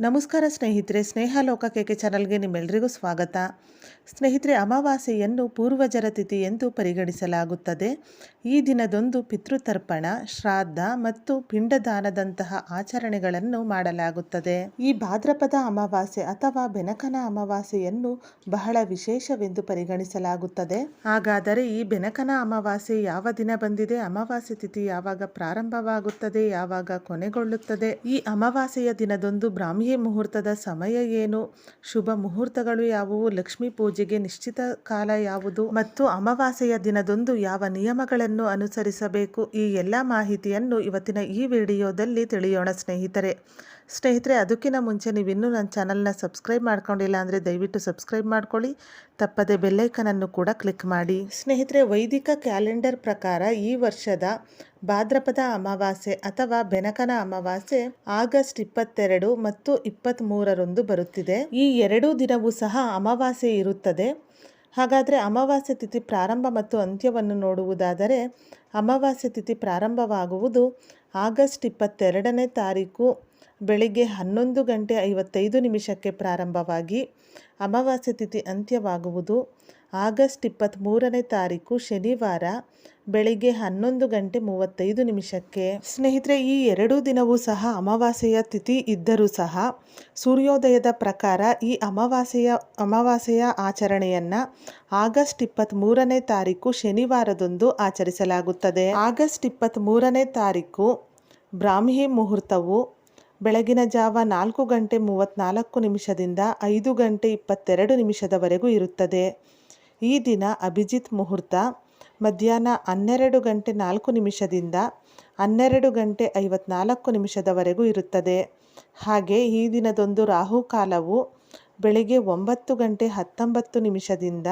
ನಮಸ್ಕಾರ ಸ್ನೇಹಿತರೆ ಸ್ನೇಹ ಲೋಕ ಕೆಕೆ ಚಾನಲ್ಗೆ ನಿಮ್ಮೆಲ್ಲರಿಗೂ ಸ್ವಾಗತ. ಸ್ನೇಹಿತರೆ, ಅಮಾವಾಸ್ಯೆಯನ್ನು ಪೂರ್ವಜರ ತಿಥಿ ಎಂದು ಪರಿಗಣಿಸಲಾಗುತ್ತದೆ. ಈ ದಿನದೊಂದು ಪಿತೃತರ್ಪಣ, ಶ್ರಾದ್ದ ಮತ್ತು ಪಿಂಡದಾನದಂತಹ ಆಚರಣೆಗಳನ್ನು ಮಾಡಲಾಗುತ್ತದೆ. ಈ ಭಾದ್ರಪದ ಅಮಾವಾಸ್ಯೆ ಅಥವಾ ಬೆನಕನ ಅಮಾವಾಸ್ಯೆಯನ್ನು ಬಹಳ ವಿಶೇಷವೆಂದು ಪರಿಗಣಿಸಲಾಗುತ್ತದೆ. ಹಾಗಾದರೆ ಈ ಬೆನಕನ ಅಮಾವಾಸ್ಯೆ ಯಾವ ದಿನ ಬಂದಿದೆ? ಅಮಾವಾಸ್ಯೆ ತಿಥಿ ಯಾವಾಗ ಪ್ರಾರಂಭವಾಗುತ್ತದೆ? ಯಾವಾಗ ಕೊನೆಗೊಳ್ಳುತ್ತದೆ? ಈ ಅಮಾವಾಸ್ಯೆಯ ದಿನದೊಂದು ಬ್ರಾಹ್ಮಿ ಮುಹೂರ್ತದ ಸಮಯ ಏನು? ಶುಭ ಮುಹೂರ್ತಗಳು ಯಾವುವು? ಲಕ್ಷ್ಮೀ ಪೂಜೆಗೆ ನಿಶ್ಚಿತ ಕಾಲ ಯಾವುದು? ಮತ್ತು ಅಮಾವಾಸ್ಯೆಯ ದಿನದಂದು ಯಾವ ನಿಯಮಗಳನ್ನು ಅನುಸರಿಸಬೇಕು? ಈ ಎಲ್ಲ ಮಾಹಿತಿಯನ್ನು ಇವತ್ತಿನ ಈ ವಿಡಿಯೋದಲ್ಲಿ ತಿಳಿಯೋಣ ಸ್ನೇಹಿತರೆ. ಸ್ನೇಹಿತರೆ, ಅದಕ್ಕಿಂತ ಮುಂಚೆ ನೀವು ಇನ್ನೂ ನನ್ನ ಚಾನಲ್ನ ಸಬ್ಸ್ಕ್ರೈಬ್ ಮಾಡ್ಕೊಂಡಿಲ್ಲ ಅಂದರೆ ದಯವಿಟ್ಟು ಸಬ್ಸ್ಕ್ರೈಬ್ ಮಾಡ್ಕೊಳ್ಳಿ. ತಪ್ಪದೆ ಬೆಲ್ಲೈಕನನ್ನು ಕೂಡ ಕ್ಲಿಕ್ ಮಾಡಿ. ಸ್ನೇಹಿತರೆ, ವೈದಿಕ ಕ್ಯಾಲೆಂಡರ್ ಪ್ರಕಾರ ಈ ವರ್ಷದ ಭಾದ್ರಪದ ಅಮಾವಾಸ್ಯೆ ಅಥವಾ ಬೆನಕನ ಅಮಾವಾಸ್ಯೆ ಆಗಸ್ಟ್ ಇಪ್ಪತ್ತೆರಡು ಮತ್ತು ಇಪ್ಪತ್ತ್ಮೂರರಂದು ಬರುತ್ತಿದೆ. ಈ ಎರಡೂ ದಿನವೂ ಸಹ ಅಮಾವಾಸ್ಯೆ ಇರುತ್ತದೆ. ಹಾಗಾದರೆ ಅಮಾವಾಸ್ಯೆ ತಿಥಿ ಪ್ರಾರಂಭ ಮತ್ತು ಅಂತ್ಯವನ್ನು ನೋಡುವುದಾದರೆ ಅಮಾವಾಸ್ಯೆ ತಿಥಿ ಪ್ರಾರಂಭವಾಗುವುದು ಆಗಸ್ಟ್ ಇಪ್ಪತ್ತೆರಡನೇ ತಾರೀಕು ಬೆಳಿಗ್ಗೆ ಹನ್ನೊಂದು ಗಂಟೆ ಐವತ್ತೈದು ನಿಮಿಷಕ್ಕೆ ಪ್ರಾರಂಭವಾಗಿ ಅಮಾವಾಸ್ಯೆ ತಿಥಿ ಅಂತ್ಯವಾಗುವುದು. ಆಗಸ್ಟ್ ಇಪ್ಪತ್ತ್ಮೂರನೇ ತಾರೀಕು ಶನಿವಾರ ಬೆಳಿಗ್ಗೆ ಹನ್ನೊಂದು ಗಂಟೆ ಮೂವತ್ತೈದು ನಿಮಿಷಕ್ಕೆ. ಸ್ನೇಹಿತರೆ, ಈ ಎರಡೂ ದಿನವೂ ಸಹ ಅಮಾವಾಸ್ಯೆಯ ತಿಥಿ ಇದ್ದರೂ ಸಹ ಸೂರ್ಯೋದಯದ ಪ್ರಕಾರ ಈ ಅಮಾವಾಸ್ಯೆಯ ಅಮಾವಾಸ್ಯೆಯ ಆಚರಣೆಯನ್ನು ಆಗಸ್ಟ್ ಇಪ್ಪತ್ತ್ಮೂರನೇ ತಾರೀಕು ಶನಿವಾರದಂದು ಆಚರಿಸಲಾಗುತ್ತದೆ. ಆಗಸ್ಟ್ ಇಪ್ಪತ್ತ್ಮೂರನೇ ತಾರೀಕು ಬ್ರಾಹ್ಮಿ ಮುಹೂರ್ತವು. ಬೆಳಗಿನ ಜಾವ ನಾಲ್ಕು ಗಂಟೆ ಮೂವತ್ತ್ನಾಲ್ಕು ನಿಮಿಷದಿಂದ ಐದು ಗಂಟೆ ಇಪ್ಪತ್ತೆರಡು ನಿಮಿಷದವರೆಗೂ ಇರುತ್ತದೆ. ಈ ದಿನ ಅಭಿಜಿತ್ ಮುಹೂರ್ತ ಮಧ್ಯಾಹ್ನ ಹನ್ನೆರಡು ಗಂಟೆ ನಾಲ್ಕು ನಿಮಿಷದಿಂದ ಹನ್ನೆರಡು ಗಂಟೆ ಐವತ್ನಾಲ್ಕು ನಿಮಿಷದವರೆಗೂ ಇರುತ್ತದೆ. ಹಾಗೆ ಈ ದಿನದೊಂದು ರಾಹುಕಾಲವು ಬೆಳಗ್ಗೆ ಒಂಬತ್ತು ಗಂಟೆ ಹತ್ತೊಂಬತ್ತು ನಿಮಿಷದಿಂದ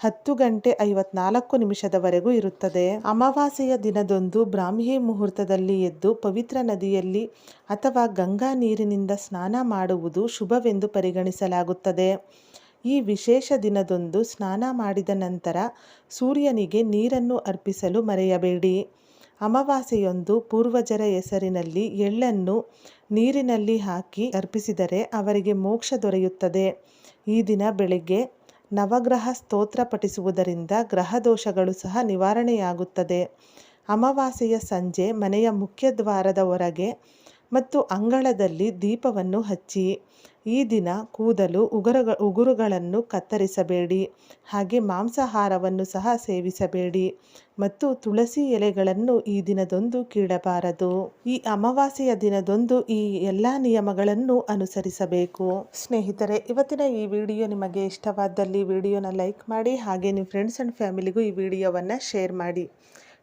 ಹತ್ತು ಗಂಟೆ ಐವತ್ನಾಲ್ಕು ನಿಮಿಷದವರೆಗೂ ಇರುತ್ತದೆ. ಅಮಾವಾಸ್ಯೆಯ ದಿನದೊಂದು ಬ್ರಾಹ್ಮಿ ಮುಹೂರ್ತದಲ್ಲಿ ಎದ್ದು ಪವಿತ್ರ ನದಿಯಲ್ಲಿ ಅಥವಾ ಗಂಗಾ ನೀರಿನಿಂದ ಸ್ನಾನ ಮಾಡುವುದು ಶುಭವೆಂದು ಪರಿಗಣಿಸಲಾಗುತ್ತದೆ. ಈ ವಿಶೇಷ ದಿನದೊಂದು ಸ್ನಾನ ಮಾಡಿದ ನಂತರ ಸೂರ್ಯನಿಗೆ ನೀರನ್ನು ಅರ್ಪಿಸಲು ಮರೆಯಬೇಡಿ. ಅಮಾವಾಸ್ಯೆಯೊಂದು ಪೂರ್ವಜರ ಹೆಸರಿನಲ್ಲಿ ಎಳ್ಳನ್ನು ನೀರಿನಲ್ಲಿ ಹಾಕಿ ಅರ್ಪಿಸಿದರೆ ಅವರಿಗೆ ಮೋಕ್ಷ ದೊರೆಯುತ್ತದೆ. ಈ ದಿನ ಬೆಳಗ್ಗೆ ನವಗ್ರಹ ಸ್ತೋತ್ರ ಪಠಿಸುವುದರಿಂದ ಗ್ರಹ ದೋಷಗಳು ಸಹ ನಿವಾರಣೆಯಾಗುತ್ತದೆ. ಅಮಾವಾಸ್ಯೆಯ ಸಂಜೆ ಮನೆಯ ಮುಖ್ಯ ದ್ವಾರದ ಹೊರಗೆ ಮತ್ತು ಅಂಗಳದಲ್ಲಿ ದೀಪವನ್ನು ಹಚ್ಚಿ, ಈ ದಿನ ಕೂದಲು ಉಗುರುಗ, ಉಗುರುಗಳನ್ನು ಕತ್ತರಿಸಬೇಡಿ, ಹಾಗೆ ಮಾಂಸಾಹಾರವನ್ನು ಸಹ ಸೇವಿಸಬೇಡಿ ಮತ್ತು ತುಳಸಿ ಎಲೆಗಳನ್ನು ಈ ದಿನದೊಂದು ಕೀಳಬಾರದು. ಈ ಅಮಾವಾಸ್ಯೆಯ ದಿನದೊಂದು ಈ ಎಲ್ಲ ನಿಯಮಗಳನ್ನು ಅನುಸರಿಸಬೇಕು. ಸ್ನೇಹಿತರೆ, ಇವತ್ತಿನ ಈ ವಿಡಿಯೋ ನಿಮಗೆ ಇಷ್ಟವಾದಲ್ಲಿ ವಿಡಿಯೋನ ಲೈಕ್ ಮಾಡಿ, ಹಾಗೆ ನಿಮ್ಮ ಫ್ರೆಂಡ್ಸ್ ಆ್ಯಂಡ್ ಫ್ಯಾಮಿಲಿಗೂ ಈ ವಿಡಿಯೋವನ್ನು ಶೇರ್ ಮಾಡಿ.